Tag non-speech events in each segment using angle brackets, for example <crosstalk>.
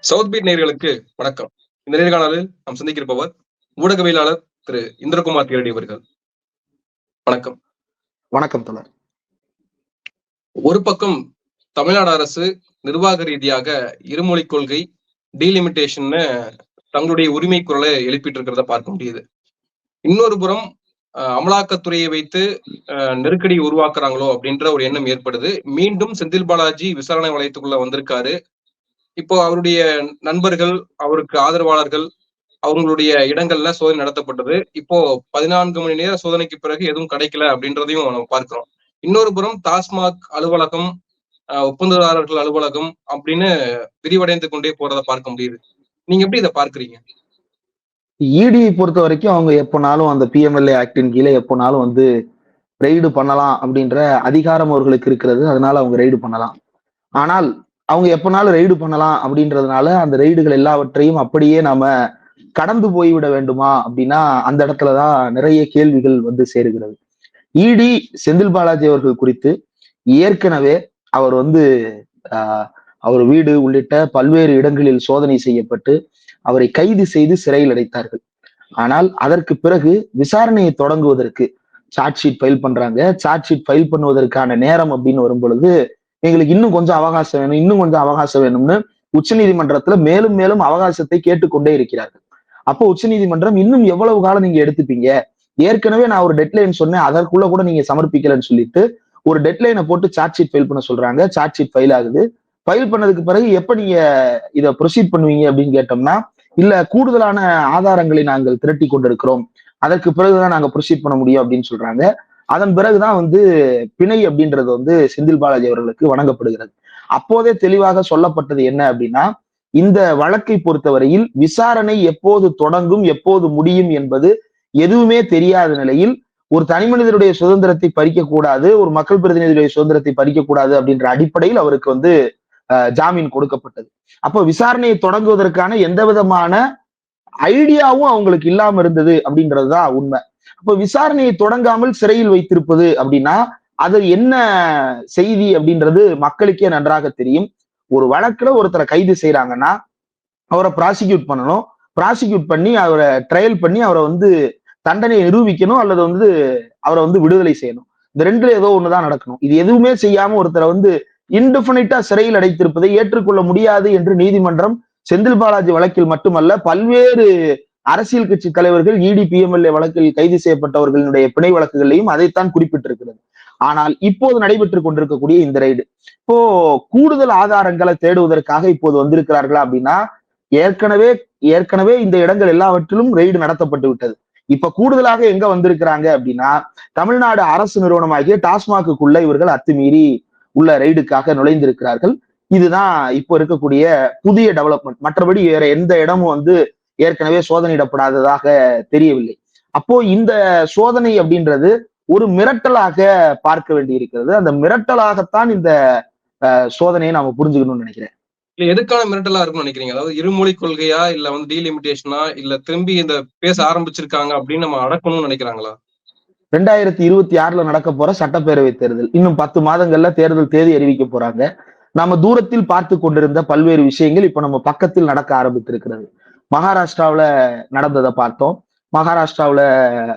South beat நேயர்களுக்கு வணக்கம். இந்த நேர்காணலில் நாம் சந்திக்கிருப்பவர் ஊடகவியலாளர் திரு இந்திரகுமார் திரடி அவர்கள். வணக்கம். வணக்கம் தோழர். ஒரு பக்கம் தமிழ்நாடு அரசு நிர்வாக ரீதியாக இருமொழி கொள்கை டீலிமிட்டேஷன் தங்களுடைய உரிமை குரலை எழுப்பிட்டு இருக்கிறத பார்க்க முடியுது. இன்னொரு புறம் அமலாக்கத்துறையை வைத்து நெருக்கடி உருவாக்குறாங்களோ அப்படின்ற ஒரு எண்ணம் ஏற்படுது. மீண்டும் செந்தில் பாலாஜி விசாரணை வளையத்துக்குள்ள வந்திருக்காரு. இப்போ அவருடைய நண்பர்கள் அவருக்கு ஆதரவாளர்கள் அவங்களுடைய இடங்கள்ல சோதனை நடத்தப்பட்டது. இப்போ பதினான்கு மணி நேர சோதனைக்கு பிறகு எதுவும் கிடைக்கல அப்படின்றதையும் நம்ம பார்க்கிறோம். இன்னொரு புறம் டாஸ்மாக் அலுவலகம் ஒப்பந்ததாரர்கள் அலுவலகம் அப்படின்னு விரிவடைந்து கொண்டே போறதை பார்க்க முடியுது. நீங்க எப்படி இதை பார்க்கறீங்க? இடியை பொறுத்த வரைக்கும் அவங்க எப்போனாலும் அந்த பிஎம்எல்ஏ ஆக்டின் கீழே எப்போனாலும் வந்து ரெய்டு பண்ணலாம் அப்படின்ற அதிகாரம் அவர்களுக்கு இருக்கிறது. அதனால அவங்க ரெய்டு பண்ணலாம். ஆனால் அவங்க எப்போனாலும் ரெய்டு பண்ணலாம் அப்படின்றதுனால அந்த ரெய்டுகள் எல்லாவற்றையும் அப்படியே நாம கடந்து போய்விட வேண்டுமா அப்படின்னா அந்த இடத்துலதான் நிறைய கேள்விகள் வந்து சேருகிறது. இடி செந்தில் பாலாஜி அவர்கள் குறித்து ஏற்கனவே அவர் வந்து அவர் வீடு உள்ளிட்ட பல்வேறு இடங்களில் சோதனை செய்யப்பட்டு அவரை கைது செய்து சிறையில் அடைத்தார்கள். ஆனால் அதற்கு பிறகு விசாரணையை தொடங்குவதற்கு சார்ஜ் ஷீட் ஃபைல் பண்றாங்க. சார்ஜ் ஷீட் ஃபைல் பண்ணுவதற்கான நேரம் அப்படின்னு வரும் பொழுது எங்களுக்கு இன்னும் கொஞ்சம் அவகாசம் வேணும் இன்னும் கொஞ்சம் அவகாசம் வேணும்னு உச்சநீதிமன்றத்துல மேலும் மேலும் அவகாசத்தை கேட்டுக்கொண்டே இருக்கிறார்கள். அப்போ உச்சநீதிமன்றம் இன்னும் எவ்வளவு காலம் நீங்க எடுத்துப்பீங்க? ஏற்கனவே நான் ஒரு டெட்லைன் சொன்னேன் அதற்குள்ள கூட நீங்க சமர்ப்பிக்கலன்னு சொல்லிட்டு ஒரு டெட்லைனை போட்டு சார்ஜ் ஷீட் ஃபைல் பண்ண சொல்றாங்க. சார்ஜ் ஷீட் ஃபைல் ஆகுது. ஃபைல் பண்ணதுக்கு பிறகு எப்ப நீங்க இதை ப்ரொசீட் பண்ணுவீங்க அப்படின்னு கேட்டோம்னா இல்ல கூடுதலான ஆதாரங்களை நாங்கள் திரட்டி கொண்டிருக்கிறோம். அதற்கு பிறகுதான் நாங்க ப்ரொசீட் பண்ண முடியும் அப்படின்னு சொல்றாங்க. அதன் பிறகுதான் வந்து பிணை அப்படின்றது வந்து செந்தில் பாலாஜி அவர்களுக்கு வழங்கப்படுகிறது அப்போதே தெளிவாக சொல்லப்பட்டது என்ன அப்படின்னா இந்த வழக்கை பொறுத்தவரையில் விசாரணை எப்போது தொடங்கும் எப்போது முடியும் என்பது எதுவுமே தெரியாத நிலையில் ஒரு தனி மனிதனுடைய சுதந்திரத்தை பறிக்க கூடாது ஒரு மக்கள் பிரதிநிதியுடைய சுதந்திரத்தை பறிக்க கூடாது அப்படின்ற அடிப்படையில் அவருக்கு வந்து ஜாமீன் கொடுக்கப்பட்டது. அப்போ விசாரணையை தொடங்குவதற்கான எந்த விதமான ஐடியாவும் அவங்களுக்கு இல்லாம இருந்தது அப்படின்றதுதான் உண்மை. அப்ப விசாரணையை தொடங்காமல் சிறையில் வைத்திருப்பது அப்படின்னா அது என்ன செய்தி அப்படின்றது மக்களுக்கே நன்றாக தெரியும். ஒரு வழக்குல ஒருத்தரை கைது செய்யறாங்கன்னா அவரை ப்ராசிக்யூட் பண்ணணும். ப்ராசிக்யூட் பண்ணி அவரை ட்ரையல் பண்ணி அவரை வந்து தண்டனையை நிரூபிக்கணும் அல்லது வந்து அவரை வந்து விடுதலை செய்யணும். இந்த ரெண்டுல ஏதோ ஒண்ணுதான் நடக்கணும். இது எதுவுமே செய்யாம ஒருத்தரை வந்து இன்டிஃபினிட்டா சிறையில் அடைத்திருப்பதை ஏற்றுக்கொள்ள முடியாது என்று நீதிமன்றம் செந்தில் பாலாஜி வழக்கில் மட்டுமல்ல பல்வேறு அரசியல் கட்சி தலைவர்கள் இடி பிஎம்எல்ஏ வழக்கில் கைது செய்யப்பட்டவர்களுடைய பிணை வழக்குகளையும் அதைத்தான் குறிப்பிட்டிருக்கிறது. ஆனால் இப்போது நடைபெற்று கொண்டிருக்கக்கூடிய இந்த ரைடு இப்போ கூடுதல் ஆதாரங்களை தேடுவதற்காக இப்போது வந்திருக்கிறார்களா அப்படின்னா ஏற்கனவே ஏற்கனவே இந்த இடங்கள் எல்லாவற்றிலும் ரெய்டு நடத்தப்பட்டு விட்டது. இப்ப கூடுதலாக எங்க வந்திருக்கிறாங்க அப்படின்னா தமிழ்நாடு அரசு நிறுவனமாகிய டாஸ்மாக்குள்ள இவர்கள் அத்துமீறி உள்ள ரெய்டுக்காக நுழைந்திருக்கிறார்கள். இதுதான் இப்போ இருக்கக்கூடிய புதிய டெவலப்மெண்ட் மற்றபடி வேற எந்த இடமும் வந்து ஏற்கனவே சோதனையிடப்படாததாக தெரியவில்லை. அப்போ இந்த சோதனை அப்படின்றது ஒரு மிரட்டலாக பார்க்க வேண்டி இருக்கிறது அந்த மிரட்டலாகத்தான் இந்த சோதனையை நாம புரிஞ்சுக்கணும்னு நினைக்கிறேன். இல்ல எதுக்கான மிரட்டலா இருக்கும்னு நினைக்கிறீங்க? அதாவது இருமொழி கொள்கையா இல்ல வந்து டீலிமிட்டேஷனா இல்ல திரும்பி இந்த பேச ஆரம்பிச்சிருக்காங்க அப்படின்னு நம்ம அடக்கணும்னு நினைக்கிறாங்களா? ரெண்டாயிரத்தி இருபத்தி ஆறுல நடக்க போற சட்டப்பேரவை தேர்தல். இன்னும் பத்து மாதங்கள்ல தேர்தல் தேதி அறிவிக்க போறாங்க. நாம தூரத்தில் பார்த்து கொண்டிருந்த பல்வேறு விஷயங்கள் இப்ப நம்ம பக்கத்தில் நடக்க ஆரம்பித்திருக்கிறது. மகாராஷ்டிராவுல நடந்ததை பார்த்தோம். மகாராஷ்டிராவுல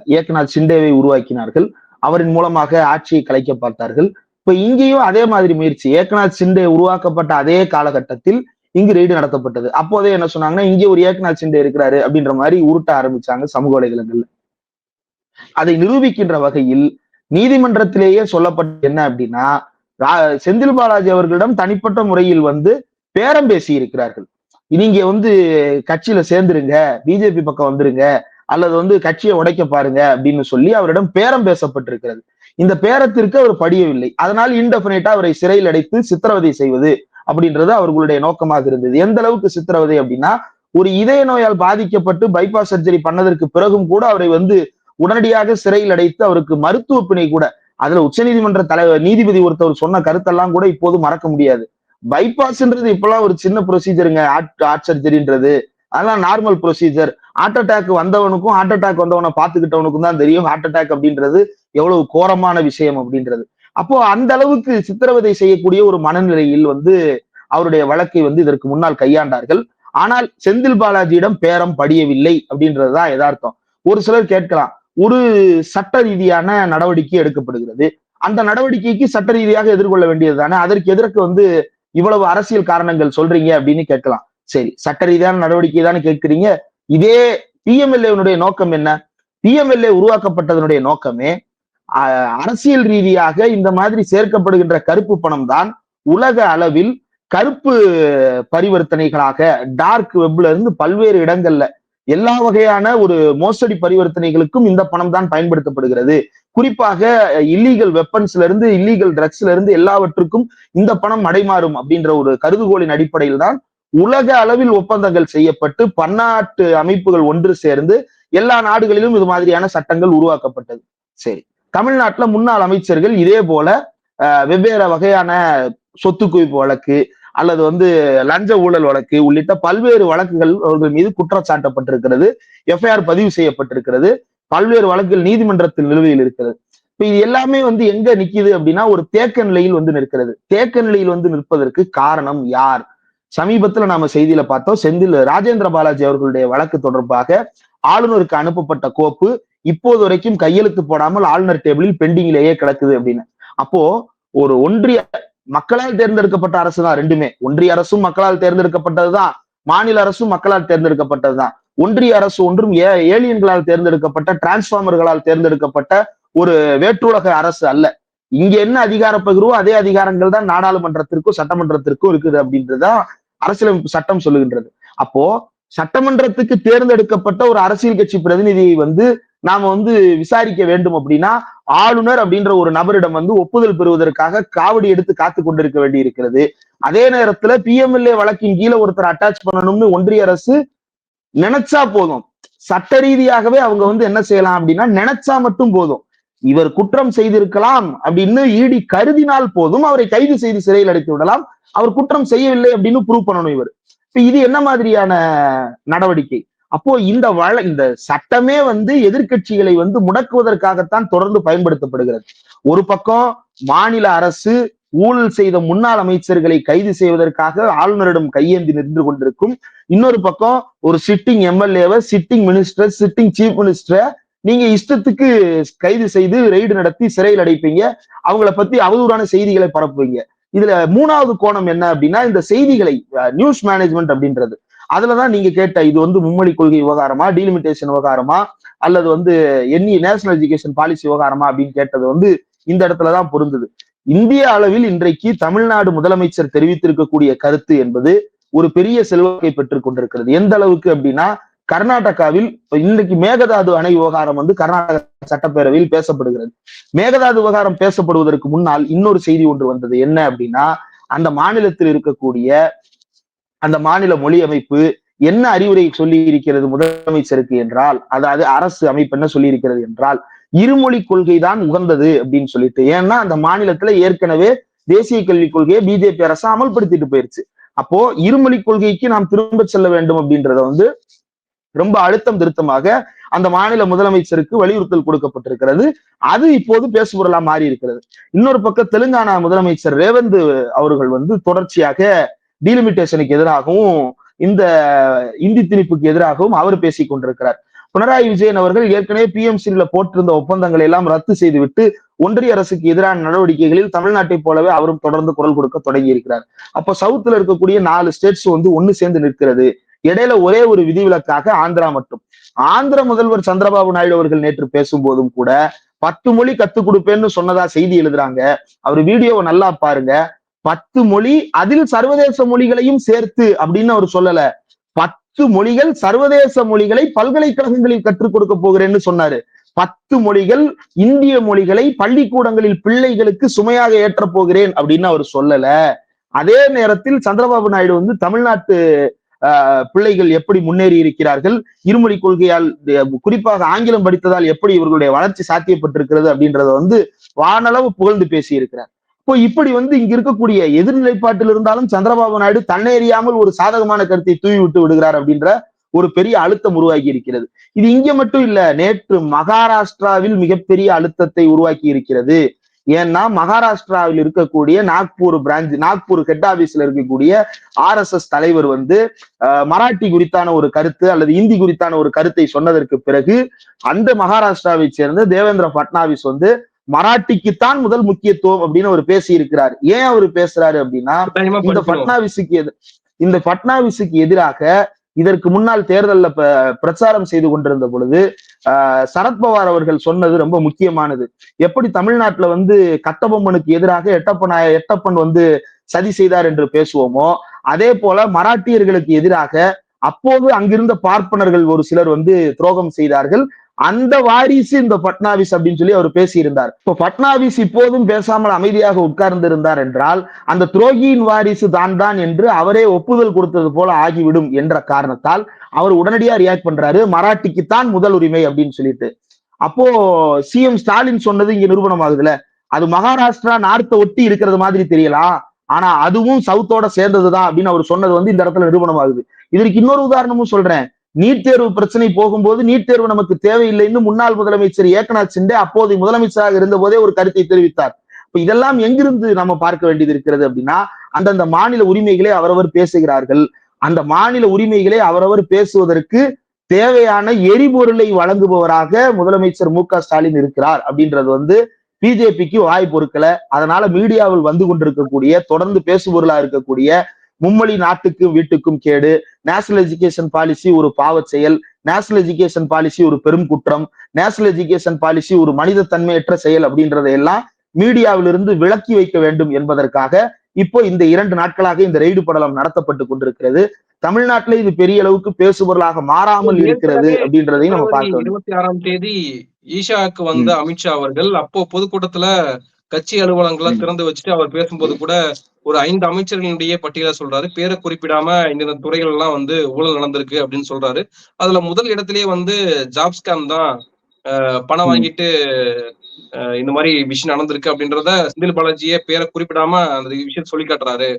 ஏக்நாத் சிண்டேவை உருவாக்கினார்கள். அவரின் மூலமாக ஆட்சியை கலைக்க பார்த்தார்கள். இப்ப இங்கேயும் அதே மாதிரி முயற்சி. ஏக்நாத் சிண்டே உருவாக்கப்பட்ட அதே காலகட்டத்தில் இங்கு ரெய்டு நடத்தப்பட்டது. அப்போதே என்ன சொன்னாங்கன்னா இங்கே ஒரு ஏக்நாத் சிண்டே இருக்கிறாரு அப்படின்ற மாதிரி உருட்ட ஆரம்பிச்சாங்க சமூக வலைதளங்கள்ல. அதை நிரூபிக்கின்ற வகையில் நீதிமன்றத்திலேயே சொல்லப்பட்ட என்ன அப்படின்னா ரா- செந்தில் பாலாஜி அவர்களிடம் தனிப்பட்ட முறையில் வந்து பேரம் பேசி இருக்கிறார்கள். நீங்க வந்து கட்சியில சேர்ந்துருங்க பிஜேபி பக்கம் வந்துருங்க அல்லது வந்து கட்சியை உடைக்க பாருங்க அப்படின்னு சொல்லி அவரிடம் பேரம் பேசப்பட்டிருக்கிறது. இந்த பேரத்திற்கு அவர் படியவில்லை. அதனால் இன்டெஃபினைட்டா அவரை சிறையில் அடைத்து சித்திரவதை செய்வது அப்படின்றது அவர்களுடைய நோக்கமாக இருந்தது. எந்த அளவுக்கு சித்திரவதை அப்படின்னா ஒரு இதய நோயால் பாதிக்கப்பட்டு பைபாஸ் சர்ஜரி பண்ணதற்கு பிறகும் கூட அவரை வந்து உடனடியாக சிறையில் அடைத்து அவருக்கு மருத்துவ பிணை கூட அதுல உச்சநீதிமன்ற தலைவர் நீதிபதி ஒருத்தவர் சொன்ன கருத்தெல்லாம் கூட இப்போது மறக்க முடியாது. பைபாஸ்ன்றது இப்பெல்லாம் ஒரு சின்ன ப்ரொசீஜருங்க ஹார்ட் ஹார்ட் சர்ஜரின்றது அதெல்லாம் நார்மல் ப்ரொசீஜர் ஹார்ட் அட்டாக் வந்தவனுக்கும் ஹார்ட் அட்டாக் வந்தவனை பார்த்துக்கிட்டவனுக்கும் தான் தெரியும் ஹார்ட் அட்டாக் அப்படின்றது எவ்வளவு கோரமான விஷயம் அப்படின்றது. அப்போ அந்த அளவுக்கு சித்திரவதை செய்யக்கூடிய ஒரு மனநிலையில் வந்து அவருடைய வழக்கை வந்து இதற்கு முன்னால் கையாண்டார்கள். ஆனால் செந்தில் பாலாஜியிடம் பேரம் படியவில்லை அப்படின்றதுதான் யதார்த்தம். ஒரு சிலர் கேட்கலாம் ஒரு சட்ட ரீதியான நடவடிக்கை எடுக்கப்படுகிறது. அந்த நடவடிக்கைக்கு சட்ட ரீதியாக எதிர்கொள்ள வேண்டியது தானே அதற்கு எதற்கு வந்து இவ்வளவு அரசியல் காரணங்கள் சொல்றீங்க அப்படின்னு கேட்கலாம். சரி சட்ட ரீதியான நடவடிக்கை தானே கேட்கிறீங்க. இதே பிஎம்எல்ஏனுடைய நோக்கம் என்ன? பிஎம்எல்ஏ உருவாக்கப்பட்டதனுடைய நோக்கமே அரசியல் ரீதியாக இந்த மாதிரி சேர்க்கப்படுகின்ற கருப்பு பணம் தான் உலக அளவில் கருப்பு பரிவர்த்தனைகளாக டார்க் வெப்ல இருந்து பல்வேறு இடங்கள்ல எல்லா வகையான ஒரு மோசடி பரிவர்த்தனைகளுக்கும் இந்த பணம் தான் பயன்படுத்தப்படுகிறது. குறிப்பாக இல்லீகல் வெப்பன்ஸ்ல இருந்து இல்லீகல் ட்ரக்ஸ்ல இருந்து எல்லாவற்றுக்கும் இந்த பணம் அடைமாறும் அப்படின்ற ஒரு கருதுகோளின் அடிப்படையில் தான் உலக அளவில் ஒப்பந்தங்கள் செய்யப்பட்டு பன்னாட்டு அமைப்புகள் ஒன்று சேர்ந்து எல்லா நாடுகளிலும் இது மாதிரியான சட்டங்கள் உருவாக்கப்பட்டது. சரி. தமிழ்நாட்டுல முன்னாள் அமைச்சர்கள் இதே போல வெவ்வேறு வகையான சொத்து குவிப்பு வழக்கு அல்லது வந்து லஞ்ச ஊழல் வழக்கு உள்ளிட்ட பல்வேறு வழக்குகள் அவர்கள் மீது குற்றம் சாட்டப்பட்டிருக்கிறது. எஃப்ஐஆர் பதிவு செய்யப்பட்டிருக்கிறது. பல்வேறு வழக்குகள் நீதிமன்றத்தில் நிலுவையில் இருக்கிறது. இப்ப இது எல்லாமே வந்து எங்க நிக்குது அப்படின்னா ஒரு தேக்க நிலையில் வந்து நிற்கிறது. தேக்க நிலையில் வந்து நிற்பதற்கு காரணம் யார்? சமீபத்துல நாம செய்தியில பார்த்தோம். செந்தில் ராஜேந்திர பாலாஜி அவர்களுடைய வழக்கு தொடர்பாக ஆளுநருக்கு அனுப்பப்பட்ட கோப்பு இப்போது வரைக்கும் கையெழுத்து போடாமல் ஆளுநர் டேபிளில் பெண்டிங்கிலேயே கிடக்குது அப்படின்னு. அப்போ ஒரு ஒன்றிய மக்களால் தேர்ந்தெடுக்கப்பட்ட அரசு தான் ரெண்டுமே. ஒன்றிய அரசும் மக்களால் தேர்ந்தெடுக்கப்பட்டதுதான். மாநில அரசும் மக்களால் தேர்ந்தெடுக்கப்பட்டதுதான். ஒன்றிய அரசு ஒன்றும் ஏ ஏலியன்களால் தேர்ந்தெடுக்கப்பட்ட டிரான்ஸ்பார்மர்களால் தேர்ந்தெடுக்கப்பட்ட ஒரு வேற்றுலக அரசு அல்ல. இங்க என்ன அதிகார பகிர்வோ அதே அதிகாரங்கள் தான் நாடாளுமன்றத்திற்கும் சட்டமன்றத்திற்கும் இருக்குது அப்படின்றதுதான் அரசியலமைப்பு சட்டம் சொல்லுகின்றது. அப்போ சட்டமன்றத்துக்கு தேர்ந்தெடுக்கப்பட்ட ஒரு அரசியல் கட்சி பிரதிநிதியை வந்து நாம வந்து விசாரிக்க வேண்டும் அப்படின்னா ஆளுநர் அப்படின்ற ஒரு நபரிடம் வந்து ஒப்புதல் பெறுவதற்காக காவடி எடுத்து காத்து கொண்டிருக்க வேண்டி இருக்கிறது அதே நேரத்துல பிஎம்எல்ஏ வழக்கின் கீழே ஒருத்தர் அட்டாச் பண்ணணும்னு ஒன்றிய அரசு நினைச்சா போதும். சட்ட ரீதியாகவே அவங்க வந்து என்ன செய்யலாம் அப்படின்னா நினைச்சா மட்டும் போதும். இவர் குற்றம் செய்திருக்கலாம் அப்படின்னு ஈடி கருதினால் போதும். அவரை கைது செய்து சிறையில் அடைத்து விடலாம். அவர் குற்றம் செய்யவில்லை அப்படின்னு ப்ரூவ் பண்ணணும் இவர். இப்ப இது என்ன மாதிரியான நடவடிக்கை? அப்போ இந்த வழ இந்த சட்டமே வந்து எதிர்கட்சிகளை வந்து முடக்குவதற்காகத்தான் தொடர்ந்து பயன்படுத்தப்படுகிறது. ஒரு பக்கம் மாநில அரசு ஊழல் செய்த முன்னாள் அமைச்சர்களை கைது செய்வதற்காக ஆளுநரிடம் கையேந்தி நின்று கொண்டிருக்கும். இன்னொரு பக்கம் ஒரு சிட்டிங் எம்எல்ஏவை சிட்டிங் மினிஸ்டர் சிட்டிங் சீஃப் மினிஸ்டரை நீங்க இஷ்டத்துக்கு கைது செய்து ரெய்டு நடத்தி சிறையில் அடைப்பீங்க. அவங்கள பத்தி அவதூறான செய்திகளை பரப்புவீங்க. இதுல மூணாவது கோணம் என்ன அப்படின்னா இந்த செய்திகளை நியூஸ் மேனேஜ்மெண்ட் அப்படின்றது. அதுலதான் நீங்க கேட்ட இது வந்து மும்மொழி கொள்கை விவகாரமா டீலிமிட்டேஷன் விவகாரமா அல்லது வந்து எண்ணி நேஷனல் எஜுகேஷன் பாலிசி விவகாரமா அப்படின்னு கேட்டது வந்து இந்த இடத்துலதான் பொருந்தது. இந்திய அளவில் இன்றைக்கு தமிழ்நாடு முதலமைச்சர் தெரிவித்திருக்கக்கூடிய கருத்து என்பது ஒரு பெரிய செல்வாக்கை பெற்றுக் கொண்டிருக்கிறது. எந்த அளவுக்கு அப்படின்னா கர்நாடகாவில் இன்றைக்கு மேகதாது அணை விவகாரம் வந்து கர்நாடக சட்டப்பேரவையில் பேசப்படுகிறது. மேகதாது விவகாரம் பேசப்படுவதற்கு முன்னால் இன்னொரு செய்தி ஒன்று வந்தது. என்ன அப்படின்னா அந்த மாநிலத்தில் இருக்கக்கூடிய அந்த மாநில மொழி அமைப்பு என்ன அறிவுரை சொல்லி இருக்கிறது முதலமைச்சருக்கு என்றால் அதாவது அரசு அமைப்பு என்ன சொல்லி இருக்கிறது என்றால் இருமொழி கொள்கை தான் உகந்தது அப்படின்னு சொல்லிட்டு. ஏன்னா அந்த மாநிலத்துல ஏற்கனவே தேசிய கல்விக் கொள்கையை பிஜேபி அரசு அமல்படுத்திட்டு போயிருச்சு. அப்போ இருமொழி கொள்கைக்கு நாம் திரும்ப செல்ல வேண்டும் அப்படின்றத வந்து ரொம்ப அழுத்தம் திருத்தமாக அந்த மாநில முதலமைச்சருக்கு வலியுறுத்தல் கொடுக்கப்பட்டிருக்கிறது. அது இப்போது பேசுபொருளா மாறி இருக்கிறது இன்னொரு பக்கம் தெலுங்கானா முதலமைச்சர் ரேவந்த் அவர்கள் வந்து தொடர்ச்சியாக டீலிமிட்டேஷனுக்கு எதிராகவும் இந்த இந்தி திணிப்புக்கு எதிராகவும் அவர் பேசிக் கொண்டிருக்கிறார். பினராயி விஜயன் அவர்கள் ஏற்கனவே பிஎம்சியில போட்டிருந்த ஒப்பந்தங்களை எல்லாம் ரத்து செய்துவிட்டு ஒன்றிய அரசுக்கு எதிரான நடவடிக்கைகளில் தமிழ்நாட்டை போலவே அவரும் தொடர்ந்து குரல் கொடுக்க தொடங்கி இருக்கிறார் அப்ப சவுத்துல இருக்கக்கூடிய நாலு ஸ்டேட்ஸ் வந்து ஒன்னு சேர்ந்து நிற்கிறது. இடையில ஒரே ஒரு விதிவிலக்காக ஆந்திரா மட்டும். ஆந்திர முதல்வர் சந்திரபாபு நாயுடு அவர்கள் நேற்று பேசும்போதும் கூட பத்து மொழி கத்துக் கொடுப்பேன்னு சொன்னதா செய்தி எழுதுறாங்க. அவர் வீடியோவை நல்லா பாருங்க. பத்து மொழி அதில் சர்வதேச மொழிகளையும் சேர்த்து அப்படின்னு அவர் சொல்லல. பத்து மொழிகள் சர்வதேச மொழிகளை பல்கலைக்கழகங்களில் கற்றுக் கொடுக்க போகிறேன்னு சொன்னாரு. பத்து மொழிகள் இந்திய மொழிகளை பள்ளிக்கூடங்களில் பிள்ளைகளுக்கு சுமையாக ஏற்ற போகிறேன் அப்படின்னு அவர் சொல்லல. அதே நேரத்தில் சந்திரபாபு நாயுடு வந்து தமிழ்நாட்டு பிள்ளைகள் எப்படி முன்னேறி இருக்கிறார்கள் இருமொழி கொள்கையால் குறிப்பாக ஆங்கிலம் படித்ததால் எப்படி இவர்களுடைய வளர்ச்சி சாத்தியப்பட்டிருக்கிறது அப்படின்றத வந்து வானளவு புகழ்ந்து பேசி இருக்கிறார் இப்போ இப்படி வந்து இங்க இருக்கக்கூடிய எதிர்நிலைப்பாட்டில் இருந்தாலும் சந்திரபாபு நாயுடு தன்னை அறியாமல் ஒரு சாதகமான கருத்தை தூவி விட்டு விடுகிறார் அப்படின்ற ஒரு பெரிய அழுத்தம் உருவாக்கி இருக்கிறது. இது இங்க மட்டும் இல்ல நேற்று மகாராஷ்டிராவில் மிகப்பெரிய அழுத்தத்தை உருவாக்கி இருக்கிறது. ஏன்னா மகாராஷ்டிராவில் இருக்கக்கூடிய நாக்பூர் பிரான்ச் நாக்பூர் ஹெட் ஆபீஸ்ல இருக்கக்கூடிய ஆர் எஸ் எஸ் தலைவர் வந்து மராட்டி குறித்தான ஒரு கருத்து அல்லது இந்தி குறித்தான ஒரு கருத்தை சொன்னதற்கு பிறகு அந்த மகாராஷ்டிராவை சேர்ந்த தேவேந்திர பட்னாவிஸ் வந்து மராட்டிக்குத்தான் முதல் முக்கியத்துவம் அப்படின்னு அவர் பேசி இருக்கிறார் ஏன் அவர் பேசுறாரு அப்படின்னா இந்த படிக்கணும். பட்னாவிஸுக்கு இந்த பட்னாவிஸுக்கு எதிராக இதற்கு முன்னால் தேர்தல்ல பிரச்சாரம் செய்து கொண்டிருந்த பொழுது சரத்பவார் அவர்கள் சொன்னது ரொம்ப முக்கியமானது. எப்படி தமிழ்நாட்டுல வந்து கட்டபொம்மனுக்கு எதிராக எட்டப்பன் எட்டப்பன் வந்து சதி செய்தார் என்று பேசுவோமோ அதே போல மராட்டியர்களுக்கு எதிராக அப்போது அங்கிருந்த பார்ப்பனர்கள் ஒரு சிலர் வந்து துரோகம் செய்தார்கள். அந்த வாரிசு இந்த பட்னாவிஸ் அப்படின்னு சொல்லி அவர் பேசியிருந்தார். இப்போ பட்னாவிஸ் இப்போதும் பேசாமல் அமைதியாக உட்கார்ந்து இருந்தார் என்றால் அந்த துரோகியின் வாரிசு தான் தான் என்று அவரே ஒப்புதல் கொடுத்தது போல ஆகிவிடும் என்ற காரணத்தால் அவர் உடனடியா ரியாக்ட் பண்றாரு. மராட்டிக்கு தான் முதல் உரிமை அப்படின்னு சொல்லிட்டு. அப்போ சிஎம் ஸ்டாலின் சொன்னது இங்க நிரூபணம் ஆகுதுல அது மகாராஷ்டிரா நார்த்த ஒட்டி இருக்கிறது மாதிரி தெரியலாம் ஆனா அதுவும் சவுத்தோட சேர்ந்ததுதான் அப்படின்னு அவர் சொன்னது வந்து இந்த இடத்துல நிரூபணம் ஆகுது இதற்கு இன்னொரு உதாரணமும் சொல்றேன். நீட் தேர்வு பிரச்சனை போகும்போது நீட் தேர்வு நமக்கு தேவையில்லைன்னு முன்னாள் முதலமைச்சர் ஏக்கநாத் சிண்டே அப்போது முதலமைச்சராக இருந்த போதே ஒரு கருத்தை தெரிவித்தார். இப்ப இதெல்லாம் எங்கிருந்து நம்ம பார்க்க வேண்டியது இருக்கிறது அப்படின்னா அந்தந்த மாநில உரிமைகளை அவரவர் பேசுகிறார்கள். அந்த மாநில உரிமைகளை அவரவர் பேசுவதற்கு தேவையான எரிபொருளை வழங்குபவராக முதலமைச்சர் மு க ஸ்டாலின் இருக்கிறார் அப்படின்றது வந்து பிஜேபிக்கு வாய் பொறுக்கல. அதனால மீடியாவில் வந்து கொண்டிருக்கக்கூடிய தொடர்ந்து பேசுபொருளா இருக்கக்கூடிய மும்மொழி நாட்டுக்கும் வீட்டுக்கும் கேடு நேஷனல் எஜுகேஷன் பாலிசி ஒரு பாவச் செயல். நேஷனல் எஜுகேஷன் பாலிசி ஒரு பெரும் குற்றம். நேஷனல் எஜுகேஷன் பாலிசி ஒரு மனித தன்மையற்ற செயல் அப்படின்றதையெல்லாம் மீடியாவிலிருந்து விலக்கி வைக்க வேண்டும் என்பதற்காக இப்போ இந்த இரண்டு நாட்களாக இந்த ரெய்டு படலம் நடத்தப்பட்டு கொண்டிருக்கிறது. தமிழ்நாட்டில இது பெரிய அளவுக்கு பேசுபொருளாக மாறாமல் இருக்கிறது அப்படின்றதையும் நம்ம பார்க்க வேண்டும். இருபத்தி ஆறாம் தேதி ஈஷாக்கு வந்த அமித்ஷா அவர்கள் அப்போ பொதுக்கூட்டத்துல கட்சி அலுவலகங்களை திறந்து வச்சுட்டு அவர் பேசும்போது கூட ஒரு ஐந்து அமைச்சர்களுடைய பட்டியலை சொல்றாரு. பேரை குறிப்பிடாம இந்த துறைகள் எல்லாம் வந்து ஊழல் நடந்திருக்கு அப்படின்னு சொல்றாரு. அதுல முதல் இடத்திலேயே வந்து ஜாப் ஸ்கேம் தான் பணம். வாங்கிட்டு இந்த மாதிரி விஷயம் நடந்திருக்கு அப்படின்றத செந்தில் பாலாஜியே பேரை குறிப்பிடாம அந்த விஷயம் சொல்லி காட்டுறாரு.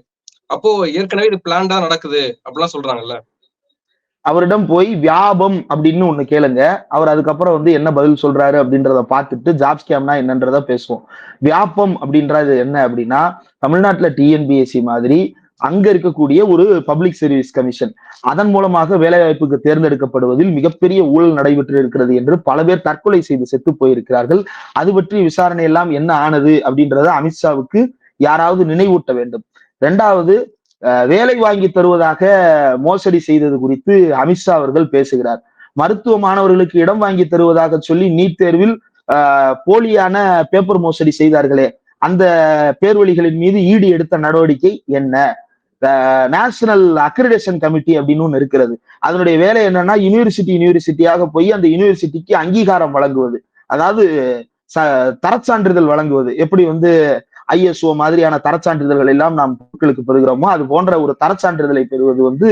அப்போ ஏற்கனவே இது பிளான்டா நடக்குது அப்படிலாம் சொல்றாங்கல்ல. அவரிடம் போய் வியாபம் அப்படின்னு ஒண்ணு கேளுங்க. அவர் அதுக்கப்புறம் வந்து என்ன பதில் சொல்றாரு அப்படின்றத பார்த்துட்டு ஜாப் ஸ்கேம்னா என்னன்றத பேசுவோம். வியாபம் அப்படின்றது என்ன அப்படின்னா தமிழ்நாட்டுல டிஎன்பிஎஸ்சி மாதிரி அங்க இருக்கக்கூடிய ஒரு பப்ளிக் சர்வீஸ் கமிஷன் அதன் மூலமாக வேலைவாய்ப்புக்கு தேர்ந்தெடுக்கப்படுவதில் மிகப்பெரிய ஊழல் நடைபெற்று இருக்கிறது என்று பல பேர் தற்கொலை செய்து செத்து போயிருக்கிறார்கள். அது பற்றி விசாரணை எல்லாம் என்ன ஆனது அப்படின்றத அமித்ஷாவுக்கு யாராவது நினைவூட்ட வேண்டும். ரெண்டாவது வேலை வாங்கி தருவதாக மோசடி செய்தது குறித்து அமித்ஷா அவர்கள் பேசுகிறார். மருத்துவ மாணவர்களுக்கு இடம் வாங்கி தருவதாக சொல்லி நீட் தேர்வில் ஆஹ், போலியான பேப்பர் மோசடி செய்தார்களே. அந்த பேர்வழிகளின் மீது ஈடு எடுத்த நடவடிக்கை என்ன? நேஷனல் அக்ரிடேஷன் கமிட்டி அப்படின்னு ஒன்று இருக்கிறது. அதனுடைய வேலை என்னன்னா யூனிவர்சிட்டி யூனிவர்சிட்டியாக போய் அந்த யூனிவர்சிட்டிக்கு அங்கீகாரம் வழங்குவது. அதாவது ச- தரச்சான்றிதழ் வழங்குவது. எப்படி வந்து ஐஎஸ்ஓ மாதிரியான தரச்சான்றிதழ்கள் எல்லாம் நாம் மக்களுக்கு பெறுகிறோமோ அது போன்ற ஒரு தரச்சான்றிதழை பெறுவது வந்து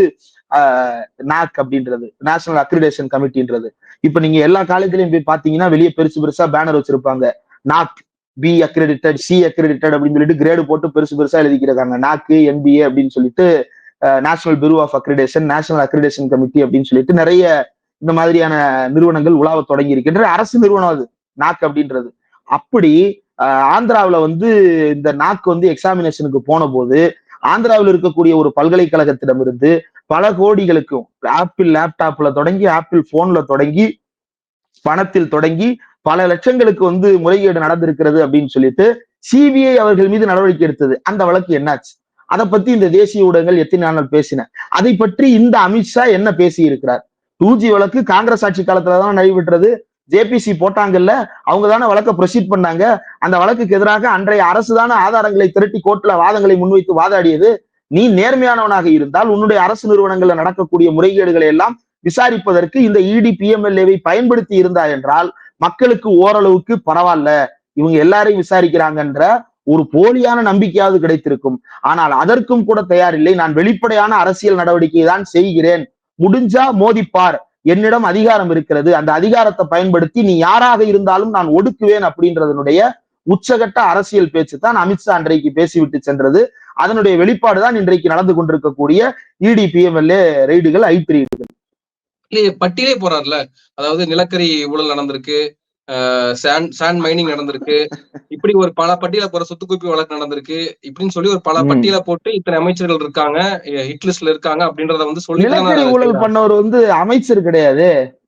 நாக் அப்படின்றது நேஷனல் அக்ரிடேஷன் கமிட்டின்றது இப்ப நீங்க எல்லா காலேஜ்லயும் போய் பாத்தீங்கன்னா வெளியே பெருசு பெருசா பேனர் வச்சிருப்பாங்க. NAAC B accredited C accredited அப்படின்னு சொல்லிட்டு கிரேடு போட்டு பெருசு பெருசா எழுதிக்கிறாங்க. நாக்கு என்பிஏ அப்படின்னு சொல்லிட்டு national bureau of accreditation national accreditation committee அப்படின்னு சொல்லிட்டு நிறைய இந்த மாதிரியான நிறுவனங்கள் உலாவ தொடங்கி இருக்கின்ற அரசு நிறுவனம் அது நாக் அப்படின்றது. அப்படி ஆந்திராவில் வந்து இந்த நாக் வந்து எக்ஸாமினேஷனுக்கு போன போது ஆந்திராவில் இருக்கக்கூடிய ஒரு பல்கலைக்கழகத்திடமிருந்து பல கோடிகளுக்கும் ஆப்பிள் லேப்டாப்ல தொடங்கி ஆப்பிள் போன்ல தொடங்கி பணத்தில் தொடங்கி பல லட்சங்களுக்கு வந்து முறைகேடு நடந்திருக்கிறது அப்படின்னு சொல்லிட்டு சிபிஐ அவர்கள் மீது நடவடிக்கை எடுத்தது. அந்த வழக்கு என்னாச்சு? அதை பத்தி இந்த தேசிய ஊடகங்கள் எத்தனை நாள் பேசின? அதை பற்றி இந்த அமித்ஷா என்ன பேசி இருக்கிறார் டூ ஜி வழக்கு காங்கிரஸ் ஆட்சி காலத்துல தான் நடைபெற்றது. ஜேபிசி போட்டாங்கல்ல அவங்க தானே வழக்கை ப்ரொசீட் பண்ணாங்க. அந்த வழக்குக்கு எதிராக அன்றைய அரசு தானே ஆதாரங்களை திரட்டி கோர்ட்ல வாதங்களை முன்வைத்து வாதாடியது. நீ நேர்மையானவனாக இருந்தால் உன்னுடைய அரசு நிறுவனங்கள்ல நடக்கக்கூடிய முறைகேடுகளை எல்லாம் விசாரிப்பதற்கு இந்த இடி பிஎம்எல்ஏவை பயன்படுத்தி இருந்தா என்றால் மக்களுக்கு ஓரளவுக்கு பரவாயில்ல. இவங்க எல்லாரையும் விசாரிக்கிறாங்கன்ற ஒரு போலியான நம்பிக்கையாவது கிடைத்திருக்கும். ஆனால் அதற்கும் கூட தயாரில்லை. நான் வெளிப்படையான அரசியல் நடவடிக்கை தான் செய்கிறேன். முடிஞ்சா மோதிப்பார். என்னிடம் அதிகாரம் இருக்கிறது. அந்த அதிகாரத்தை பயன்படுத்தி நீ யாராக இருந்தாலும் நான் ஒடுக்குவேன் அப்படின்றதனுடைய உச்சகட்ட அரசியல் பேச்சு தான் அமித்ஷா அன்றைக்கு பேசிவிட்டு சென்றது. அதனுடைய வெளிப்பாடுதான் இன்றைக்கு நடந்து கொண்டிருக்கக்கூடிய இடி பிஎம்எல்ஏ ரெய்டுகள் ஐடி ரெய்டுகள் பட்டியலே போறாருல. அதாவது நிலக்கரி ஊழல் நடந்திருக்கு. சாண்ட் சாண்ட் மைனிங் நடந்திருக்கு. இப்படி ஒரு பல பட்டியல போற சொத்து குவிப்பு வழக்கு நடந்திருக்கு. இப்படின்னு சொல்லி ஒரு பல. பட்டியல போட்டு இத்தனை அமைச்சர்கள் இருக்காங்க ஹிட் லிஸ்ட்ல இருக்காங்க அப்படின்றத வந்து சொல்லி ஊழல் பண்ணவர் வந்து அமைச்சர் கிடையாது.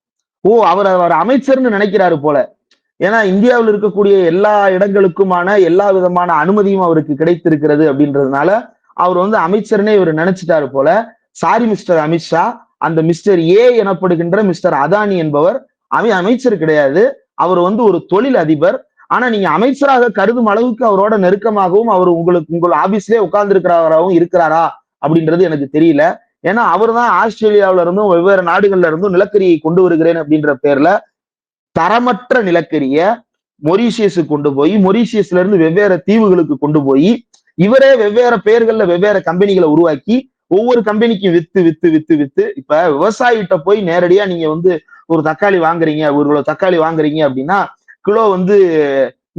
ஓ அவர் அவர் அமைச்சர்னு நினைக்கிறாரு போல. ஏன்னா இந்தியாவில் இருக்கக்கூடிய எல்லா இடங்களுக்குமான எல்லா விதமான அனுமதியும் அவருக்கு கிடைத்திருக்கிறது அப்படின்றதுனால அவர் வந்து அமைச்சர்னே இவர் நினைச்சிட்டாரு போல. Sorry mister Amit Shah. அந்த மிஸ்டர் ஏ எனப்படுகின்ற மிஸ்டர் அதானி என்பவர் அமை அமைச்சர் கிடையாது. அவர் வந்து ஒரு தொழில் அதிபர். ஆனா நீங்க அமைச்சராக கருதும் அளவுக்கு அவரோட நெருக்கமாகவும் அவர் உங்களுக்கு உங்கள் ஆபீஸ்லயே உட்கார்ந்து இருக்கிறாராவும் இருக்கிறாரா அப்படின்றது எனக்கு தெரியல. ஏன்னா அவர் தான் ஆஸ்திரேலியாவில இருந்தும் வெவ்வேறு நாடுகள்ல இருந்தும் நிலக்கரியை கொண்டு வருகிறேன் அப்படின்ற பேர்ல தரமற்ற நிலக்கரிய மொரீஷியஸுக்கு கொண்டு போய் மொரீஷியஸ்ல இருந்து வெவ்வேறு தீவுகளுக்கு கொண்டு போய் இவரே வெவ்வேறு பெயர்கள்ல வெவ்வேறு கம்பெனிகளை உருவாக்கி ஒவ்வொரு கம்பெனிக்கும் வித்து வித்து வித்து வித்து இப்ப விவசாயிகிட்ட போய் நேரடியா நீங்க வந்து ஒரு தக்காளி வாங்குறீங்க ஒரு கிலோ தக்காளி வாங்குறீங்க அப்படின்னா கிலோ வந்து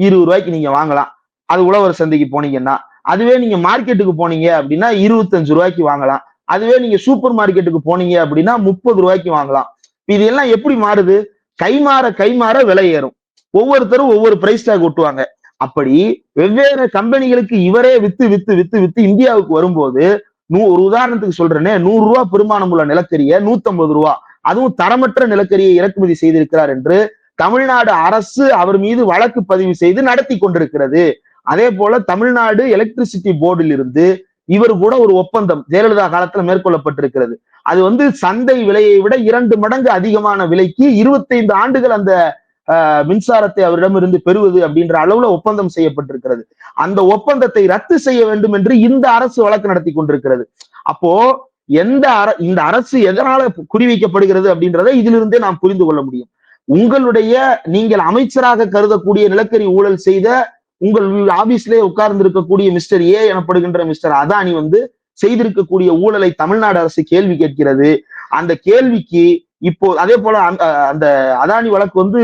இருபது ரூபாய்க்கு நீங்க வாங்கலாம். அது உழவர் சந்தைக்கு போனீங்கன்னா அதுவே நீங்க மார்க்கெட்டுக்கு போனீங்க அப்படின்னா இருபத்தஞ்சு ரூபாய்க்கு வாங்கலாம். அதுவே நீங்க சூப்பர் மார்க்கெட்டுக்கு போனீங்க அப்படின்னா முப்பது ரூபாய்க்கு வாங்கலாம். இது எல்லாம் எப்படி மாறுது? கைமாற கைமாற விலை ஏறும். ஒவ்வொருத்தரும் ஒவ்வொரு பிரைஸ் டேக் ஒட்டுவாங்க. அப்படி வெவ்வேறு கம்பெனிகளுக்கு இவரே வித்து வித்து வித்து வித்து இந்தியாவுக்கு வரும்போது நூ ஒரு உதாரணத்துக்கு சொல்றேனே நூறு ரூபா பெருமானம் உள்ள நிலக்கரியை நூத்தம்பது ரூபா அதுவும் தரமற்ற நிலக்கரியை இறக்குமதி செய்திருக்கிறார் என்று தமிழ்நாடு அரசு அவர் மீது வழக்கு பதிவு செய்து நடத்தி கொண்டிருக்கிறது. அதே போல தமிழ்நாடு எலக்ட்ரிசிட்டி போர்டில் இருந்து இவர் கூட ஒரு ஒப்பந்தம் ஜெயலலிதா காலத்துல மேற்கொள்ளப்பட்டிருக்கிறது. அது வந்து சந்தை விலையை விட இரண்டு மடங்கு அதிகமான விலைக்கு இருபத்தைந்து ஆண்டுகள் அந்த ஆஹ், மின்சாரத்தை அவரிடமிருந்து பெறுவது அப்படின்ற அளவுல ஒப்பந்தம் செய்யப்பட்டிருக்கிறது. அந்த ஒப்பந்தத்தை ரத்து செய்ய வேண்டும் என்று இந்த அரசு வழக்கு நடத்தி கொண்டிருக்கிறது. அப்போ எந்த அர இந்த அரசு எதனால குறிவைக்கப்படுகிறது அப்படின்றத இதிலிருந்தே நாம் புரிந்து கொள்ள முடியும். உங்களுடைய நீங்கள் அமைச்சராக கருதக்கூடிய நிலக்கரி ஊழல் செய்த உங்கள் ஆபீஸ்லயே உட்கார்ந்து இருக்கக்கூடிய மிஸ்டர் ஏ எனப்படுகின்ற மிஸ்டர் அதானி வந்து செய்திருக்கக்கூடிய ஊழலை தமிழ்நாடு அரசு கேள்வி கேட்கிறது. அந்த கேள்விக்கு இப்போ அதே போல அந்த- அந்த அதானி வழக்கு வந்து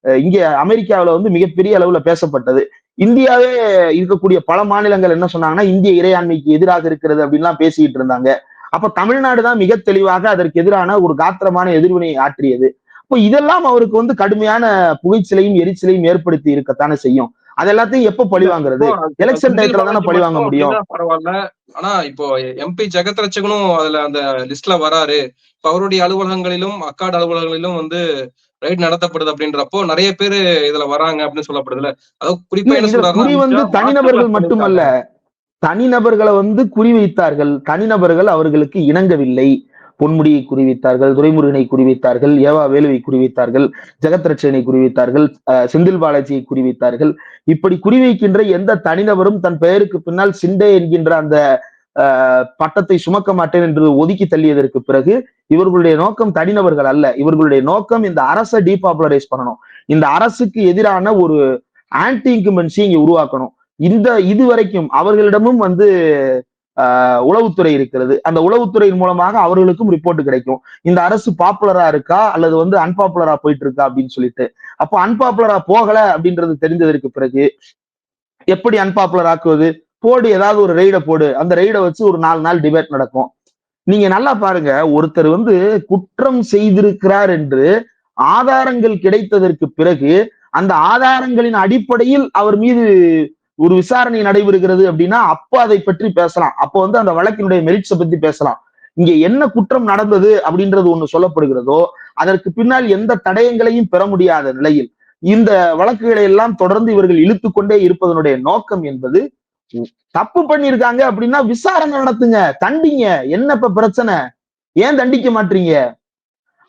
இங்கே இங்க அமெரிக்காவுல வந்து மிகப்பெரிய அளவுல பேசப்பட்டது. இந்தியாவே இருக்கக்கூடிய பல மாநிலங்கள் என்ன சொன்னாங்கன்னா இந்திய இறையாண்மைக்கு எதிராக இருக்கிறது அப்படின்லாம் பேசிட்டு இருந்தாங்க. அப்ப தமிழ்நாடு தான் மிக தெளிவாக அதற்கு எதிரான ஒரு காத்திரமான எதிர்வினை ஆற்றியது. அப்போ இதெல்லாம் அவருக்கு வந்து கடுமையான புகைச்சிலையும் எரிச்சலையும் ஏற்படுத்தி இருக்கத்தானே செய்யும். அது எல்லாத்தையும் எப்ப பழி வாங்குறது? எலெக்ஷன் டயத்துல தானே பழி வாங்க முடியும். பரவாயில்ல. ஆனா இப்போ எம்பி ஜெகத் ரட்சகனும் அதுல அந்த லிஸ்ட்ல வராரு. இப்ப அவருடைய அலுவலகங்களிலும் அக்காடு அலுவலகங்களிலும் வந்து ரைட் நடத்தப்படுது அப்படின்றப்போ நிறைய பேரு இதுல வராங்க அப்படின்னு சொல்லப்படுதுல. அதாவது குறிப்பா என்ன வந்து தனிநபர்கள் மட்டுமல்ல தனிநபர்களை வந்து குறிவைத்தார்கள். தனிநபர்கள் அவர்களுக்கு இணங்கவில்லை. பொன்முடியை குறிவைத்தார்கள் துரைமுருகனை குறிவைத்தார்கள் ஏவா வேலுவை குறிவைத்தார்கள் ஜெகத் ரட்சகனை குறிவைத்தார்கள் செந்தில் பாலாஜியை குறிவைத்தார்கள். இப்படி குறிவைக்கின்ற எந்த தனிநபரும் தன் பெயருக்கு பின்னால் சிண்டே என்கின்ற அந்த பட்டத்தை சுமக்க மாட்டேன் என்று ஒதுக்கி தள்ளியதற்கு பிறகு இவர்களுடைய நோக்கம் தனிநபர்கள் அல்ல. இவர்களுடைய நோக்கம் இந்த அரசை டீபாப்புலரைஸ் பண்ணணும். இந்த அரசுக்கு எதிரான ஒரு ஆன்டி இன்குமென்சி இங்க உருவாக்கணும். இந்த இது வரைக்கும் அவர்களிடமும் வந்து ஆஹ், உளவுத்துறை இருக்கிறது. அந்த உளவுத்துறையின் மூலமாக அவர்களுக்கும் ரிப்போர்ட் கிடைக்கும். இந்த அரசு பாப்புலரா இருக்கா? அல்லது வந்து அன்பாப்புலரா போயிட்டு இருக்கா? அப்படின்னு சொல்லிட்டு. அப்போ அன்பாப்புலரா போகல அப்படின்றது தெரிந்ததற்கு பிறகு எப்படி அன்பாப்புலர் ஆக்குவது? போடு ஏதாவது ஒரு ரெய்டை போடு. அந்த ரெய்டை வச்சு ஒரு நாலு நாள் டிபேட் நடக்கும். நீங்க நல்லா பாருங்க ஒருத்தர் வந்து குற்றம் செய்திருக்கிறார் என்று ஆதாரங்கள் கிடைத்ததற்கு பிறகு அந்த ஆதாரங்களின் அடிப்படையில் அவர் மீது ஒரு விசாரணை நடைபெறுகிறது அப்படின்னா அப்போ அதை பற்றி பேசலாம். அப்போ வந்து அந்த வழக்கினுடைய மெரிட்ஸை பத்தி பேசலாம். இங்க என்ன குற்றம் நடந்தது அப்படின்றது ஒண்ணு சொல்லப்படுகிறதோ அதற்கு பின்னால் எந்த தடயங்களையும் பெற முடியாத நிலையில் இந்த வழக்குகளை எல்லாம் தொடர்ந்து இவர்கள் இழுத்து கொண்டே இருப்பதனுடைய நோக்கம் என்பது தப்பு பண்ணிருக்காங்க அப்படின்னா விசாரணை நடத்துங்க தண்டிங்க. என்ன இப்ப பிரச்சனை? ஏன் தண்டிக்க மாட்டீங்க?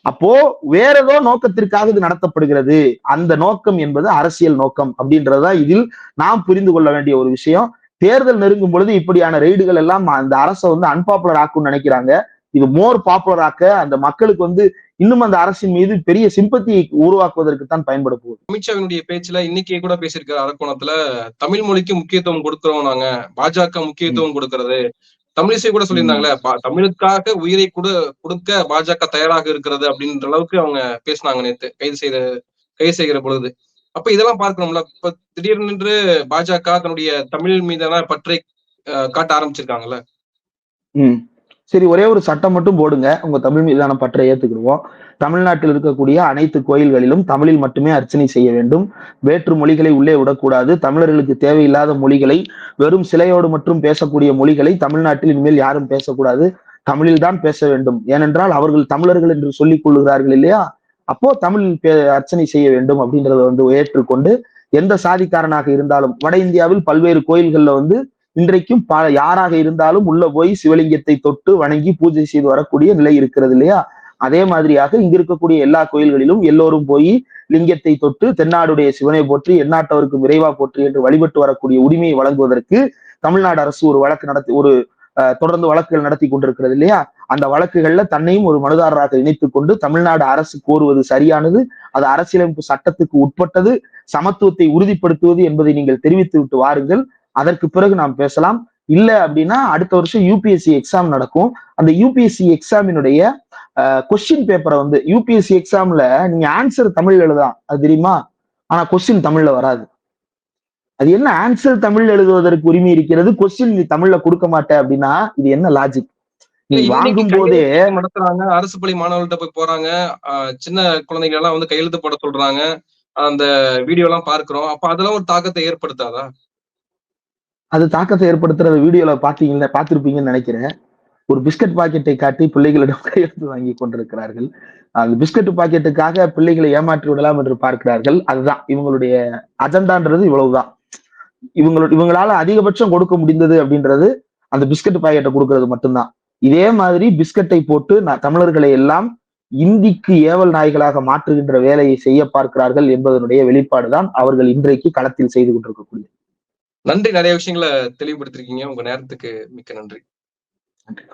அப்போ வேற ஏதோ நோக்கத்திற்காக இது நடத்தப்படுகிறது. அந்த நோக்கம் என்பது அரசியல் நோக்கம் அப்படின்றதுதான் இதில் நாம் புரிந்து கொள்ள வேண்டிய ஒரு விஷயம். தேர்தல் நெருங்கும் பொழுது இப்படியான ரெய்டுகள் எல்லாம் அந்த அரசை வந்து அன்பாப்புலர் ஆக்கும்னு நினைக்கிறாங்க. இது மோர் பாப்புலர் ஆக்க அந்த மக்களுக்கு வந்து இன்னும் அந்த அரசின் மீது பெரிய சிம்பத்தியை உருவாக்குவதற்கு தான் பயன்பட போகுது. அமித்ஷாவினுடைய பேச்சுல இன்னைக்கு கூட பேசியிருக்காரு அரக்கோணத்துல தமிழ் மொழிக்கு முக்கியத்துவம் கொடுக்கிறோம் நாங்க பாஜக முக்கியத்துவம் கொடுக்கிறது. தமிழிசை கூட சொல்லியிருந்தாங்களே தமிழுக்காக உயிரை கூட கொடுக்க பாஜக தயாராக இருக்கிறது அப்படின்ற அளவுக்கு அவங்க பேசினாங்க நேத்து கைது செய்த கைது செய்கிற பொழுது. அப்ப இதெல்லாம் பார்க்கணும்ல இப்ப திடீர்னு பாஜக தன்னுடைய தமிழ் மீதான பற்றை காட்ட ஆரம்பிச்சிருக்காங்கல்ல. சரி ஒரே ஒரு சட்டம் மட்டும் போடுங்க. உங்க தமிழ் மீதான பற்றை ஏத்துக்கிடுவோம். தமிழ்நாட்டில் இருக்கக்கூடிய அனைத்து கோயில்களிலும் தமிழில் மட்டுமே அர்ச்சனை செய்ய வேண்டும். வேற்று மொழிகளை உள்ளே விடக்கூடாது. தமிழர்களுக்கு தேவையில்லாத மொழிகளை வெறும் சிலையோடு மட்டும் பேசக்கூடிய மொழிகளை தமிழ்நாட்டில் இனிமேல் யாரும் பேசக்கூடாது. தமிழில் தான் பேச வேண்டும். ஏனென்றால் அவர்கள் தமிழர்கள் என்று சொல்லிக் கொள்கிறார்கள் இல்லையா? அப்போ தமிழில் பே- அர்ச்சனை செய்ய வேண்டும் அப்படின்றத வந்து ஏற்றுக்கொண்டு எந்த சாதிக்காரனாக இருந்தாலும் வட இந்தியாவில் பல்வேறு கோயில்கள்ல வந்து இன்றைக்கும் ப யாராக இருந்தாலும் உள்ள போய் சிவலிங்கத்தை தொட்டு வணங்கி பூஜை செய்து வரக்கூடிய நிலை இருக்கிறது இல்லையா? அதே மாதிரியாக இங்க இருக்கக்கூடிய எல்லா கோயில்களிலும் எல்லோரும் போய் லிங்கத்தை தொட்டு தென்னாடுடைய சிவனை போற்றி எந்நாட்டவருக்கு விரைவா போற்றி என்று வழிபட்டு வரக்கூடிய உரிமையை வழங்குவதற்கு தமிழ்நாடு அரசு ஒரு வழக்கு நடத்தி ஒரு அஹ், தொடர்ந்து வழக்குகள் நடத்தி கொண்டிருக்கிறது இல்லையா? அந்த வழக்குகள்ல தன்னையும் ஒரு மனுதாரராக இணைத்துக் கொண்டு தமிழ்நாடு அரசு கோருவது சரியானது அது அரசியலமைப்பு சட்டத்துக்கு உட்பட்டது சமத்துவத்தை உறுதிப்படுத்துவது என்பதை நீங்கள் தெரிவித்து விட்டு வாருங்கள். அதற்கு பிறகு நாம் பேசலாம். இல்ல அப்படின்னா அடுத்த வருஷம் யூபிஎஸ்சி எக்ஸாம் நடக்கும். அந்த யூபிஎஸ்சி எக்ஸாமினுடைய கொஸ்டின் பேப்பரை வந்து யூபிஎஸ்சி எக்ஸாம்ல நீங்க ஆன்சர் தமிழ் எழுதலாம். அது தெரியுமா? ஆனா கொஸ்டின் தமிழ்ல வராது. அது என்ன ஆன்சர் தமிழ் எழுதுவதற்கு உரிமை இருக்கிறது? கொஸ்டின் நீ தமிழ்ல கொடுக்க மாட்ட அப்படின்னா இது என்ன லாஜிக் நீ வாங்கும் போதே நடத்துறாங்க? அரசு பள்ளி மாணவர்கள்ட்ட போய் போறாங்க. சின்ன குழந்தைங்க எல்லாம் வந்து கையெழுத்து போட சொல்றாங்க. அந்த வீடியோ எல்லாம் பார்க்கிறோம். அப்ப அதெல்லாம் ஒரு தாக்கத்தை ஏற்படுத்தாதா? அது தாக்கத்தை ஏற்படுத்துற வீடியோல பாத்தீங்கல்ல பார்த்திருப்பீங்கன்னு நினைக்கிறேன். ஒரு பிஸ்கட் பாக்கெட்டை காட்டி பிள்ளைகளிடம் <laughs> கையெழுத்து வாங்கி கொண்டிருக்கிறார்கள். அந்த பிஸ்கட் பாக்கெட்டுக்காக பிள்ளைகளை ஏமாற்றி விடலாம் என்று பார்க்கிறார்கள். அதுதான். இவங்களுடைய அஜெண்டான்றது இவ்வளவுதான். இவங்களோட இவங்களால அதிகபட்சம் கொடுக்க முடிந்தது அப்படின்றது அந்த பிஸ்கட் பாக்கெட்டை கொடுக்கறது மட்டும்தான். இதே மாதிரி பிஸ்கட்டை போட்டு நான் தமிழர்களை எல்லாம் இந்திக்கு ஏவல் நாய்களாக மாற்றுகின்ற வேலையை செய்ய பார்க்கிறார்கள் என்பதனுடைய வெளிப்பாடுதான் அவர்கள் இன்றைக்கு களத்தில் செய்து கொண்டிருக்கக்கூடிய நன்றி. நிறைய விஷயங்களை தெளிவுபடுத்திருக்கீங்க. உங்க நேரத்துக்கு மிக்க நன்றி. நன்றி.